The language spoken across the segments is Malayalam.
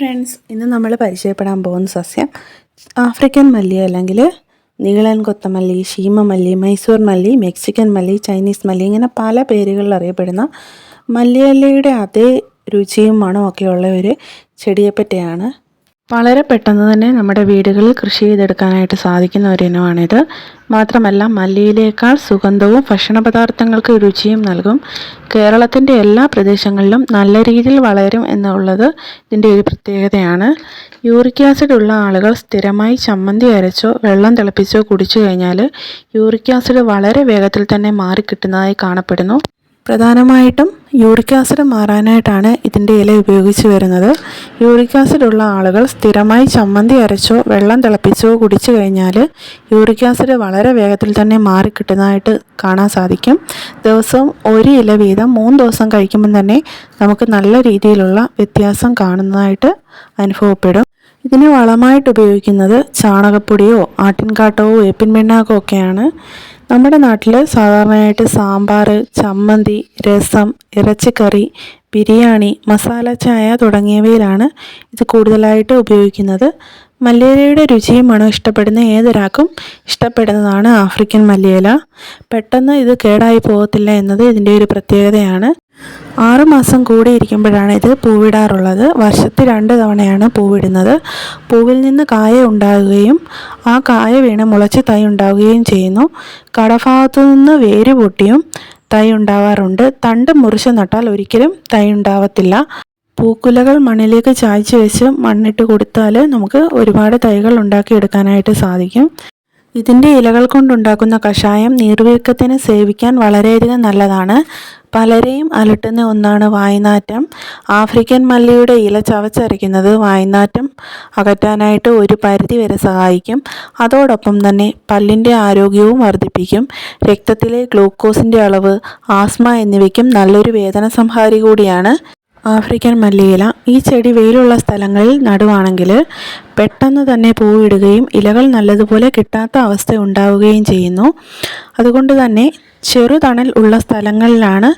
ഫ്രണ്ട്സ് ഇന്ന് നമ്മൾ പരിചയപ്പെടാൻ പോകുന്ന സസ്യം ആഫ്രിക്കൻ മല്ലി അല്ലെങ്കിൽ നീളൻ കൊത്തമല്ലി ഷീമമല്ലി മൈസൂർ മല്ലി മെക്സിക്കൻ മല്ലി ചൈനീസ് മല്ലി ഇങ്ങനെ പല പേരുകളിൽ അറിയപ്പെടുന്ന മല്ലിയല്ലിയുടെ അതേ രുചിയും മണമൊക്കെയുള്ള ഒരു ചെടിയെപ്പറ്റിയാണ് വളരെ പെട്ടെന്ന് തന്നെ നമ്മുടെ വീടുകളിൽ കൃഷി ചെയ്തെടുക്കാനായിട്ട് സാധിക്കുന്ന ഒരു ഇനമാണിത്. മാത്രമല്ല മല്ലിയിലേക്കാൾ സുഗന്ധവും ഭക്ഷണ പദാർത്ഥങ്ങൾക്ക് രുചിയും നൽകും. കേരളത്തിന്റെ എല്ലാ പ്രദേശങ്ങളിലും നല്ല രീതിയിൽ വളരും എന്നുള്ളത് ഇതിന്റെ ഒരു പ്രത്യേകതയാണ്. യൂറിക് ആസിഡ് ഉള്ള ആളുകൾ സ്ഥിരമായി ചമ്മന്തി അരച്ചോ വെള്ളം തിളപ്പിച്ചോ കുടിച്ചു കഴിഞ്ഞാൽ യൂറിക് ആസിഡ് വളരെ വേഗത്തിൽ തന്നെ മാറിക്കിട്ടുന്നതായി കാണപ്പെടുന്നു. പ്രധാനമായിട്ടും യൂറിക് ആസിഡ് മാറാനായിട്ടാണ് ഇതിന്റെ ഇല ഉപയോഗിച്ച് വരുന്നത്. യൂറിക് ആസിഡ് ഉള്ള ആളുകൾ സ്ഥിരമായി ചമ്മന്തി അരച്ചോ വെള്ളം തിളപ്പിച്ചോ കുടിച്ചു കഴിഞ്ഞാൽ യൂറിക് ആസിഡ് വളരെ വേഗത്തിൽ തന്നെ മാറിക്കിട്ടുന്നതായിട്ട് കാണാൻ സാധിക്കും. ദിവസവും ഒരു ഇല വീതം മൂന്ന് ദിവസം കഴിക്കുമ്പം തന്നെ നമുക്ക് നല്ല രീതിയിലുള്ള വ്യത്യാസം കാണുന്നതായിട്ട് അനുഭവപ്പെടും. ഇതിന് വളമായിട്ട് ഉപയോഗിക്കുന്നത് ചാണകപ്പൊടിയോ ആട്ടിൻകാട്ടവോ വേപ്പിൻ പിണ്ണാക്കോ ഒക്കെയാണ്. നമ്മുടെ നാട്ടിൽ സാധാരണയായിട്ട് സാമ്പാർ ചമ്മന്തി രസം ഇറച്ചിക്കറി ബിരിയാണി മസാല ചായ തുടങ്ങിയവയിലാണ് ഇത് കൂടുതലായിട്ട് ഉപയോഗിക്കുന്നത്. മല്ലിയിലയുടെ രുചിയും മണം ഇഷ്ടപ്പെടുന്ന ഏതൊരാൾക്കും ഇഷ്ടപ്പെടുന്നതാണ് ആഫ്രിക്കൻ മല്ലിയില പെട്ടെന്ന് ഇത് കേടായി പോകത്തില്ല എന്നത് ഇതിന്റെ ഒരു പ്രത്യേകതയാണ്. ആറുമാസം കൂടിയിരിക്കുമ്പോഴാണ് ഇത് പൂവിടാറുള്ളത്. വർഷത്തിൽ രണ്ട് തവണയാണ് പൂവിടുന്നത്. പൂവിൽ നിന്ന് കായ ഉണ്ടാകുകയും ആ കായ വീണ് മുളച്ച് തൈ ഉണ്ടാവുകയും ചെയ്യുന്നു. കടഭാഗത്തു നിന്ന് വേര് പൊട്ടിയും തൈ ഉണ്ടാവാറുണ്ട്. തണ്ട് മുറിച്ച് നട്ടാൽ ഒരിക്കലും തൈ ഉണ്ടാവത്തില്ല. പൂക്കുലകൾ മണ്ണിലേക്ക് ചായ്ച്ചു വെച്ച് മണ്ണിട്ട് കൊടുത്താൽ നമുക്ക് ഒരുപാട് തൈകൾ ഉണ്ടാക്കിയെടുക്കാനായിട്ട് സാധിക്കും. ഇതിന്റെ ഇലകൾ കൊണ്ടുണ്ടാക്കുന്ന കഷായം നീർവീക്കത്തിന് സേവിക്കാൻ വളരെയധികം നല്ലതാണ്. പലരെയും അലട്ടുന്ന ഒന്നാണ് വായ്നാറ്റം. ആഫ്രിക്കൻ മല്ലിയുടെ ഇല ചവച്ചരയ്ക്കുന്നത് വായ്നാറ്റം അകറ്റാനായിട്ട് ഒരു പരിധി വരെ സഹായിക്കും. അതോടൊപ്പം തന്നെ പല്ലിന്റെ ആരോഗ്യവും വർദ്ധിപ്പിക്കും. രക്തത്തിലെ ഗ്ലൂക്കോസിന്റെ അളവ് ആസ്മ എന്നിവയ്ക്കും നല്ലൊരു വേദന സംഹാരി കൂടിയാണ്. ആഫ്രിക്കൻ മല്ലിയില. ഈ ചെടി വെയിലുള്ള സ്ഥലങ്ങളിൽ നടുവാണെങ്കിൽ പെട്ടെന്ന് തന്നെ പൂവിടുകയും ഇലകൾ നല്ലതുപോലെ കിട്ടാത്ത അവസ്ഥ ഉണ്ടാവുകയും ചെയ്യുന്നു. അതുകൊണ്ട് തന്നെ ചെറുതണൽ ഉള്ള സ്ഥലങ്ങളിലാണ്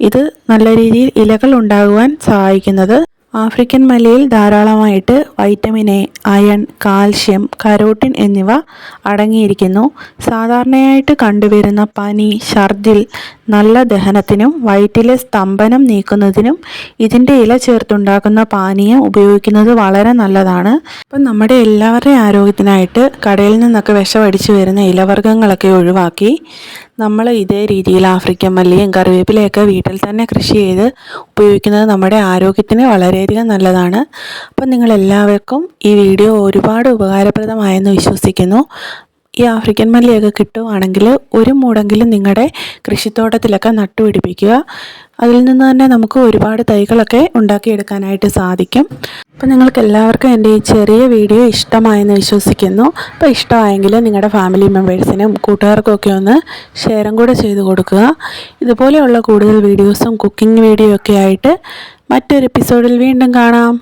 ഇത് നല്ല രീതിയിൽ ഇലകൾ ഉണ്ടാകുവാൻ സഹായിക്കുന്നത്. ആഫ്രിക്കൻ മലയിൽ ധാരാളമായിട്ട് vitamin A iron calcium carotene എന്നിവ അടങ്ങിയിരിക്കുന്നു. സാധാരണയായിട്ട് കണ്ടുവരുന്ന പനി ഛർദിൽ നല്ല ദഹനത്തിനും വയറ്റിലെ സ്തംഭനം നീക്കുന്നതിനും ഇതിന്റെ ഇല ചേർത്തുണ്ടാക്കുന്ന പാനീയം ഉപയോഗിക്കുന്നത് വളരെ നല്ലതാണ്. അപ്പം നമ്മുടെ എല്ലാവരുടെയും ആരോഗ്യത്തിനായിട്ട് കടയിൽ നിന്നൊക്കെ വിഷമടിച്ചു വരുന്ന ഇലവർഗങ്ങളൊക്കെ ഒഴിവാക്കി നമ്മൾ ഇതേ രീതിയിൽ ആഫ്രിക്കൻ മല്ലിയും കറിവേപ്പിലയൊക്കെ വീട്ടിൽ തന്നെ കൃഷി ചെയ്ത് ഉപയോഗിക്കുന്നത് നമ്മുടെ ആരോഗ്യത്തിന് വളരെയധികം നല്ലതാണ്. അപ്പം നിങ്ങളെല്ലാവർക്കും ഈ വീഡിയോ ഒരുപാട് ഉപകാരപ്രദമായെന്ന് വിശ്വസിക്കുന്നു. ഈ ആഫ്രിക്കൻ മല്ലിയൊക്കെ കിട്ടുവാണെങ്കിൽ ഒരു മൂടെങ്കിലും നിങ്ങളുടെ കൃഷിത്തോട്ടത്തിലൊക്കെ നട്ടുപിടിപ്പിക്കുക. അതിൽ നിന്ന് തന്നെ നമുക്ക് ഒരുപാട് തൈകളൊക്കെ ഉണ്ടാക്കിയെടുക്കാനായിട്ട് സാധിക്കും. അപ്പോൾ നിങ്ങൾക്ക് എല്ലാവർക്കും എന്റെ ഈ ചെറിയ വീഡിയോ ഇഷ്ടമായെന്ന് വിശ്വസിക്കുന്നു. അപ്പോൾ ഇഷ്ടമായെങ്കിൽ നിങ്ങളുടെ ഫാമിലി മെമ്പേഴ്സിനും കൂട്ടുകാർക്കൊക്കെ ഒന്ന് ഷെയറും കൂടെ ചെയ്ത് കൊടുക്കുക. ഇതുപോലെയുള്ള കൂടുതൽ വീഡിയോസും കുക്കിംഗ് വീഡിയോ ഒക്കെ ആയിട്ട് മറ്റൊരു എപ്പിസോഡിൽ വീണ്ടും കാണാം.